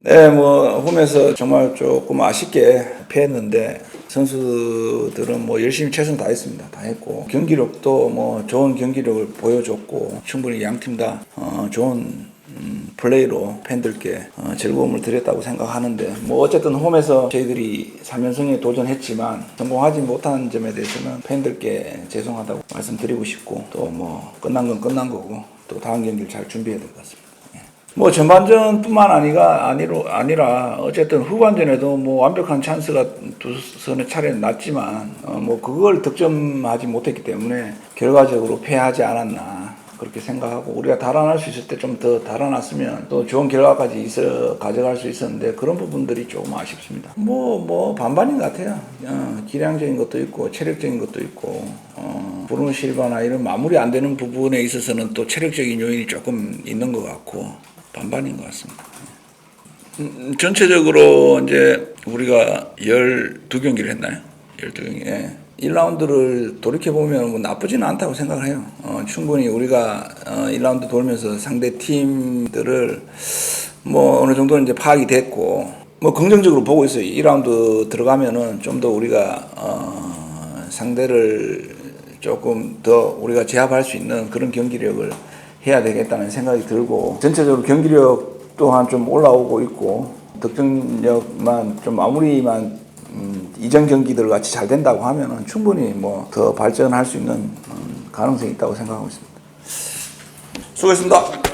네, 뭐 홈에서 정말 조금 아쉽게 패했는데 선수들은 뭐 열심히 최선 다했습니다. 다 했고 경기력도 뭐 좋은 경기력을 보여줬고 충분히 양 팀 다 어, 좋은 음, 플레이로 팬들께 어, 즐거움을 드렸다고 생각하는데 뭐 어쨌든 홈에서 저희들이 3연승에 도전했지만 성공하지 못한 점에 대해서는 팬들께 죄송하다고 말씀드리고 싶고 또 뭐 끝난 건 끝난 거고 또 다음 경기를 잘 준비해야 될 것 같습니다. 예. 뭐 전반전뿐만 아니가 아니로 아니라 어쨌든 후반전에도 뭐 완벽한 찬스가 두 선의 차례 났지만 어, 뭐 그걸 득점하지 못했기 때문에 결과적으로 패하지 않았나 그렇게 생각하고 우리가 달아날 수 있을 때 좀 더 달아났으면 또 좋은 결과까지 있어 가져갈 수 있었는데 그런 부분들이 조금 아쉽습니다. 뭐뭐 반반인 것 같아요. 어, 기량적인 것도 있고 체력적인 것도 있고 어, 브루노 실바나 이런 마무리 안 되는 부분에 있어서는 또 체력적인 요인이 조금 있는 것 같고 반반인 것 같습니다. 음, 전체적으로 이제 우리가 12경기를 했나요? 12경기. 예. 1라운드를 돌이켜보면 뭐 나쁘지는 않다고 생각을 해요. 어, 충분히 우리가 어, 1라운드 돌면서 상대 팀들을 뭐 어느 정도는 이제 파악이 됐고 뭐 긍정적으로 보고 있어요. 2라운드 들어가면은 좀 더 우리가 어, 상대를 조금 더 우리가 제압할 수 있는 그런 경기력을 해야 되겠다는 생각이 들고 전체적으로 경기력 또한 좀 올라오고 있고 득점력만 좀 마무리만 음, 이전 경기들 같이 잘 된다고 하면은 충분히 뭐 더 발전할 수 있는 음, 가능성이 있다고 생각하고 있습니다. 수고했습니다.